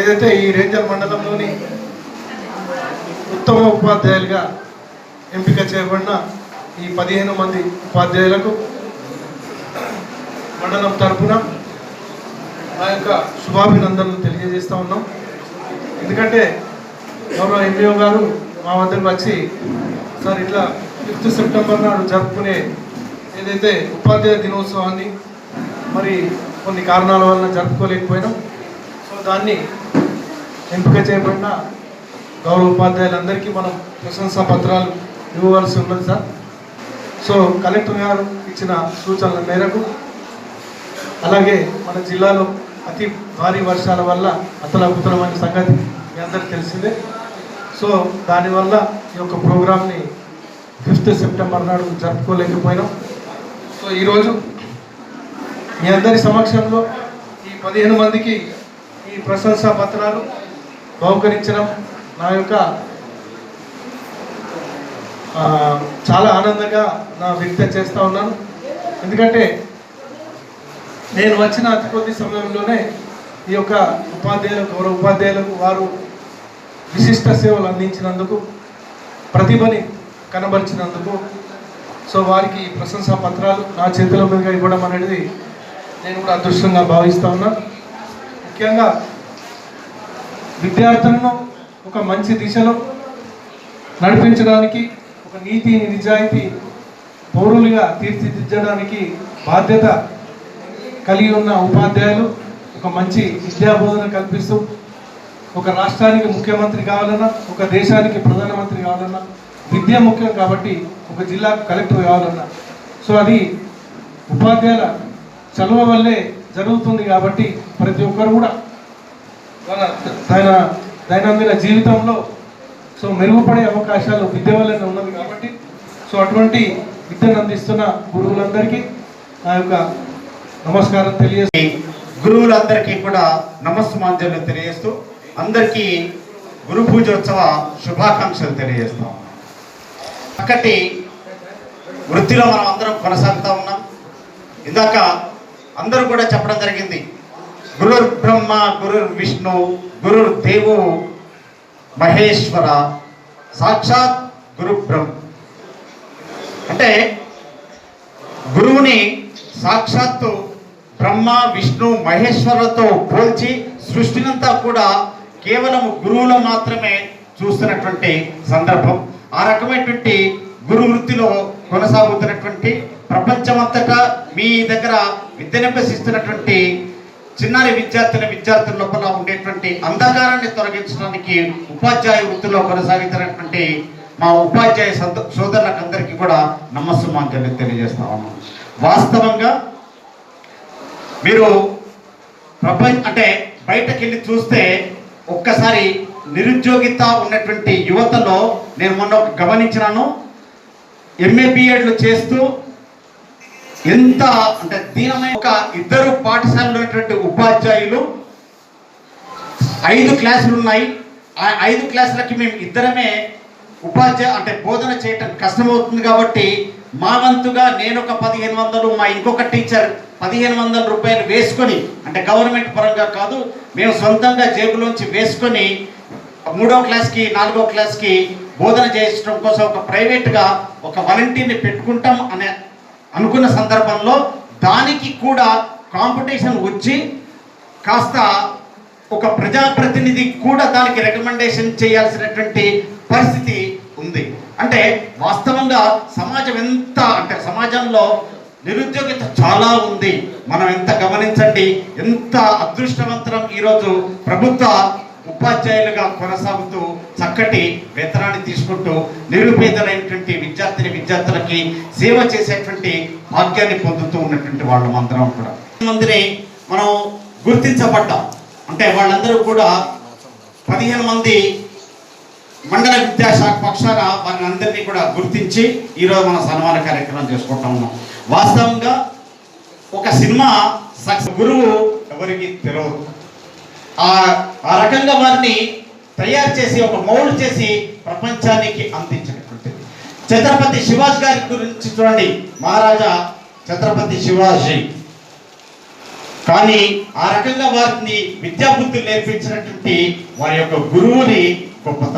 ఏదైతే ఈ రేంజర్ మండలంలోని ఉత్తమ ఉపాధ్యాయులుగా ఎంపిక చేయబడిన ఈ పదిహేను మంది ఉపాధ్యాయులకు మండలం తరపున మా యొక్క శుభాభినందనలు తెలియజేస్తూ ఉన్నాం. ఎందుకంటే గౌరవ ఎంపీఓ గారు మా వద్దకు వచ్చి సార్ ఇట్లా ఫిఫ్త్ సెప్టెంబర్ నాడు జరుపుకునే ఏదైతే ఉపాధ్యాయ దినోత్సవాన్ని మరి కొన్ని కారణాల వలన జరుపుకోలేకపోయినాం. సో దాన్ని ఎంపిక చేయబడిన గౌరవ ఉపాధ్యాయులందరికీ మనం ప్రశంసా పత్రాలు ఇవ్వవలసి ఉన్నది సార్. సో కలెక్టర్ గారు ఇచ్చిన సూచనల మేరకు అలాగే మన జిల్లాలో అతి భారీ వర్షాల వల్ల అతలపుతలమైన సంగతి మీ అందరికీ తెలిసిందే. సో దానివల్ల ఈ యొక్క ప్రోగ్రామ్ని ఫిఫ్త్ సెప్టెంబర్ నాడు జరుపుకోలేకపోయినాం. సో ఈరోజు మీ అందరి సమక్షంలో ఈ పదిహేను మందికి ఈ ప్రశంసా పత్రాలు బహుకరించడం నా యొక్క చాలా ఆనందంగా నా వ్యక్తం చేస్తూ ఉన్నాను. ఎందుకంటే నేను వచ్చిన అతి కొద్ది సమయంలోనే ఈ యొక్క ఉపాధ్యాయులకు గౌరవ ఉపాధ్యాయులకు వారు విశిష్ట సేవలు అందించినందుకు ప్రతిభని కనబరిచినందుకు సో వారికి ప్రశంసా పత్రాలు నా చేతుల మీదుగా ఇవ్వడం అనేది నేను కూడా అదృష్టంగా భావిస్తూ ఉన్నాను ముఖ్యంగా విద్యార్థులను ఒక మంచి దిశలో నడిపించడానికి ఒక నీతి నిజాయితీ పౌరులుగా తీర్చిదిద్దడానికి బాధ్యత కలిగి ఉన్న ఉపాధ్యాయులు ఒక మంచి విద్యాబోధన కల్పిస్తూ ఒక రాష్ట్రానికి ముఖ్యమంత్రి కావాలన్నా ఒక దేశానికి ప్రధానమంత్రి కావాలన్నా విద్య ముఖ్యం కాబట్టి ఒక జిల్లాకు కలెక్టర్ కావాలన్నా. సో అది ఉపాధ్యాయుల చదువు వల్లే జరుగుతుంది కాబట్టి ప్రతి ఒక్కరు కూడా తన దైనందిన జీవితంలో సో మెరుగుపడే అవకాశాలు విద్య వల్లనే ఉన్నది కాబట్టి సో అటువంటి విద్యను అందిస్తున్న గురువులందరికీ నా యొక్క నమస్కారం తెలియజేసి గురువులందరికీ కూడా నమస్మాంజలు తెలియజేస్తూ అందరికీ గురు పూజోత్సవ శుభాకాంక్షలు తెలియజేస్తాం. అక్కటి వృత్తిలో మనం అందరం కొనసాగుతూ ఉన్నాం. ఇందాక అందరూ కూడా చెప్పడం జరిగింది గురుర్ బ్రహ్మ గురుర్ విష్ణు గురుర్ దేవు మహేశ్వర సాక్షాత్ గురు బ్రహ్మ అంటే గురువుని సాక్షాత్తు బ్రహ్మ విష్ణు మహేశ్వరులతో పోల్చి సృష్టినంతా కూడా కేవలం గురువులో మాత్రమే చూస్తున్నటువంటి సందర్భం. ఆ రకమైనటువంటి గురు వృత్తిలో కొనసాగుతున్నటువంటి ప్రపంచమంతటా మీ దగ్గర విద్యనభ్యసిస్తున్నటువంటి చిన్నారి విద్యార్థుల విద్యార్థుల లోపల ఉండేటువంటి అంధకారాన్ని తొలగించడానికి ఉపాధ్యాయ వృత్తిలో కొనసాగుతున్నటువంటి మా ఉపాధ్యాయ సోద- సోదరులకు అందరికీ కూడా నమస్సుమాంజలి తెలియజేస్తా ఉన్నాం. వాస్తవంగా మీరు ప్రపంచ అంటే బయటకు వెళ్ళి చూస్తే ఒక్కసారి నిరుద్యోగిత ఉన్నటువంటి యువతలో నేను మొన్న గమనించినాను. ఎంఏ బిఎడ్లు చేస్తూ ఎంత అంటే దీనమైన ఒక ఇద్దరు పాఠశాలలో ఉపాధ్యాయులు ఐదు క్లాసులు ఉన్నాయి. ఆ ఐదు క్లాసులకి మేము ఇద్దరమే ఉపాధ్యాయ అంటే బోధన చేయటం కష్టమవుతుంది కాబట్టి మా వంతుగా నేను ఒక పదిహేను వందలు మా ఇంకొక టీచర్ పదిహేను వందల రూపాయలు వేసుకొని అంటే గవర్నమెంట్ పరంగా కాదు మేము సొంతంగా జేబులోంచి వేసుకొని మూడో క్లాస్కి నాలుగో క్లాస్కి బోధన చేయించడం కోసం ఒక ప్రైవేట్గా ఒక వాలంటీర్ని పెట్టుకుంటాం అనే అనుకున్న సందర్భంలో దానికి కూడా కాంపిటీషన్ వచ్చి కాస్త ఒక ప్రజాప్రతినిధి కూడా దానికి రికమెండేషన్ చేయాల్సినటువంటి పరిస్థితి ఉంది. అంటే వాస్తవంగా సమాజం ఎంత అంటే సమాజంలో నిరుద్యోగిత చాలా ఉంది. మనం ఎంత గమనించండి ఎంత అదృష్టవంతరం ఈరోజు ప్రభుత్వ ఉపాధ్యాయులుగా కొనసాగుతూ చక్కటి వేతనాన్ని తీసుకుంటూ నిరుపేదలైనటువంటి విద్యార్థిని విద్యార్థులకి సేవ చేసేటువంటి భాగ్యాన్ని పొందుతూ ఉన్నటువంటి వాళ్ళు అందరం కూడా. మందిని మనం గుర్తించబడ్డాం. అంటే వాళ్ళందరూ కూడా పదిహేను మంది మండల విద్యాశాఖ పక్షాన వారిని అందరినీ కూడా గుర్తించి ఈరోజు మన సన్మాన కార్యక్రమం చేసుకుంటా ఉన్నాం. వాస్తవంగా ఒక సినిమా సక్సెస్ గురువు ఎవరికి తెలియదు ఆ ఆ రకంగా వారిని తయారు చేసి ఒక మౌల్డ్ చేసి ప్రపంచానికి అందించినటువంటిది. ఛత్రపతి శివాజీ గారి గురించి చూడండి. మహారాజా ఛత్రపతి శివాజీ. కానీ ఆ రకంగా వారిని విద్యాబుద్ధులు నేర్పించినటువంటి వారి యొక్క గురువుని గొప్పతనం.